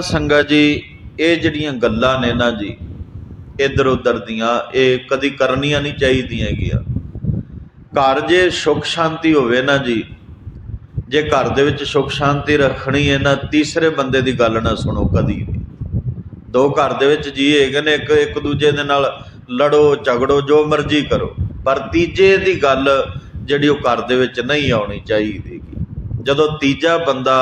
ਸੰਗਾ ਜੀ, ਇਹ ਜਿਹੜੀਆਂ ਗੱਲਾਂ ਨੇ ਨਾ ਜੀ, ਇੱਧਰ ਉੱਧਰ ਦੀਆਂ, ਇਹ ਕਦੀ ਕਰਨੀਆਂ ਨਹੀਂ ਚਾਹੀਦੀਆਂ ਹੈਗੀਆਂ। ਘਰ ਜੇ ਸੁਖ ਸ਼ਾਂਤੀ ਹੋਵੇ ਨਾ ਜੀ, ਜੇ ਘਰ ਦੇ ਵਿੱਚ ਸੁਖ ਸ਼ਾਂਤੀ ਰੱਖਣੀ ਹੈ ਨਾ, ਤੀਸਰੇ ਬੰਦੇ ਦੀ ਗੱਲ ਨਾ ਸੁਣੋ ਕਦੀ ਵੀ। ਦੋ ਘਰ ਦੇ ਵਿੱਚ ਜੀ ਹੈਗੇ ਨੇ, ਇੱਕ ਇੱਕ ਦੂਜੇ ਦੇ ਨਾਲ ਲੜੋ, ਝਗੜੋ, ਜੋ ਮਰਜ਼ੀ ਕਰੋ। ਪਰ ਤੀਜੇ ਦੀ ਗੱਲ ਜਿਹੜੀ ਉਹ ਘਰ ਦੇ ਵਿੱਚ ਨਹੀਂ ਆਉਣੀ ਚਾਹੀਦੀ ਜਦੋਂ ਤੀਜਾ ਬੰਦਾ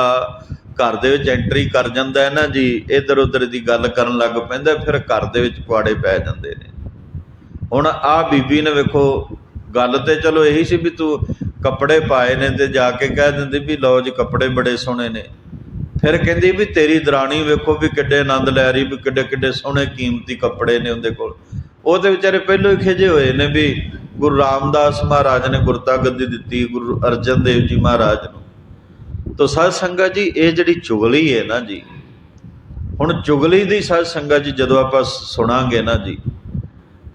ਘਰ ਦੇ ਵਿੱਚ ਐਂਟਰੀ ਕਰ ਜਾਂਦਾ ਹੈ ਨਾ ਜੀ ਇਧਰ ਉਧਰ ਦੀ ਗੱਲ ਕਰਨ ਲੱਗ ਪੈਂਦਾ ਫਿਰ ਘਰ ਦੇ ਵਿੱਚ ਕੁਆੜੇ ਪੈ ਜਾਂਦੇ ਨੇ। ਹੁਣ ਆ ਬੀਬੀ ਨੇ ਵੇਖੋ, ਗੱਲ ਤੇ ਚਲੋ ਇਹੀ ਸੀ ਵੀ ਤੂੰ ਕੱਪੜੇ ਪਾਏ ਨੇ ਤੇ ਜਾ ਕੇ ਕਹਿ ਦਿੰਦੀ ਵੀ ਲਓ ਜੀ, ਕੱਪੜੇ ਬੜੇ ਸੋਹਣੇ ਨੇ। ਫਿਰ ਕਹਿੰਦੀ ਵੀ ਤੇਰੀ ਦਰਾਣੀ ਵੇਖੋ ਵੀ ਕਿੱਡੇ ਆਨੰਦ ਲੈ ਰਹੀ, ਵੀ ਕਿੱਡੇ ਕਿੱਡੇ ਸੋਹਣੇ ਕੀਮਤੀ ਕੱਪੜੇ ਨੇ ਉਹਦੇ ਕੋਲ। ਉਹਦੇ ਵਿਚਾਰੇ ਪਹਿਲੋਂ ਹੀ ਖਿਜੇ ਹੋਏ ਨੇ ਵੀ ਗੁਰੂ ਰਾਮਦਾਸ ਮਹਾਰਾਜ ਨੇ ਗੁਰਤਾ ਗੱਦੀ ਦਿੱਤੀ, ਗੁਰੂ ਅਰਜਨ ਦੇਵ ਜੀ ਮਹਾਰਾਜ ਨੂੰ। ਤੋ ਸਾਧ ਸੰਗਤ ਜੀ, ਇਹ ਜਿਹੜੀ ਚੁਗਲੀ ਹੈ ਨਾ ਜੀ, ਹੁਣ ਚੁਗਲੀ ਦੀ ਸਾਧ ਸੰਗਤ ਜੀ ਜਦੋਂ ਆਪਾਂ ਸੁਣਾਂਗੇ ਨਾ ਜੀ,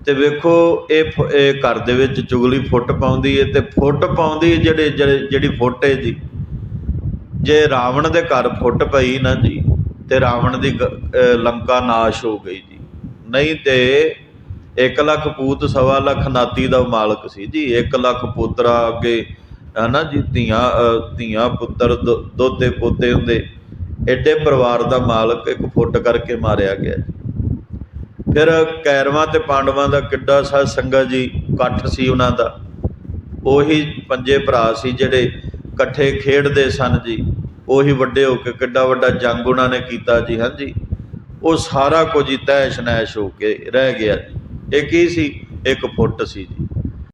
ਤੇ ਵੇਖੋ ਇਹ ਫੁ- ਇਹ ਘਰ ਦੇ ਵਿੱਚ ਚੁਗਲੀ ਫੁੱਟ ਪਾਉਂਦੀ ਹੈ ਤੇ ਫੁੱਟ ਪਾਉਂਦੀ ਹੈ ਜਿਹੜੇ, ਜਿਹੜੇ- ਜਿਹੜੀ ਫੁੱਟ ਹੈ ਜੀ, ਜੇ ਰਾਵਣ ਦੇ ਘਰ ਫੁੱਟ ਪਈ ਨਾ ਜੀ, ਤੇ ਰਾਵਣ ਦੀ ਲੰਕਾ ਨਾਸ਼ ਹੋ ਗਈ ਜੀ। ਨਹੀਂ ਤੇ 1 ਲੱਖ ਪੂਤ ਸਵਾ ਲੱਖ ਨਾਤੀ ਦਾ ਮਾਲਕ ਸੀ ਜੀ 1 ਲੱਖ ਪੁੱਤਰਾ ਅੱਗੇ ਹਨਾ ਜੀ? ਧੀਆਂ ਧੀਆਂ, ਪੁੱਤਰ, ਦੋ- ਦੋਤੇ, ਪੋਤੇ ਹੁੰਦੇ। ਐਡੇ ਪਰਿਵਾਰ ਦਾ ਮਾਲਕ ਇੱਕ ਫੁੱਟ ਕਰਕੇ ਮਾਰਿਆ ਗਿਆ ਫਿਰ ਕੈਰਵਾਂ ਤੇ ਪਾਂਡਵਾਂ ਦਾ ਕਿੱਡਾ ਸਾਧ ਸੰਗਤ ਜੀ, ਇਕੱਠ ਸੀ ਉਹਨਾਂ ਦਾ। ਉਹੀ ਪੰਜੇ ਭਰਾ ਸੀ ਜਿਹੜੇ ਇਕੱਠੇ ਖੇਡਦੇ ਸਨ ਜੀ। ਉਹੀ ਵੱਡੇ ਹੋ ਕੇ ਕਿੱਡਾ ਵੱਡਾ ਜੰਗ ਉਹਨਾਂ ਨੇ ਕੀਤਾ ਜੀ, ਹਾਂਜੀ। ਉਹ ਸਾਰਾ ਕੁਝ ਹੀ ਤੈਸ਼ ਨੈਸ਼ ਹੋ ਕੇ ਰਹਿ ਗਿਆ ਜੀ। ਇਹ ਕੀ ਸੀ? ਇੱਕ ਫੁੱਟ ਸੀ ਜੀ।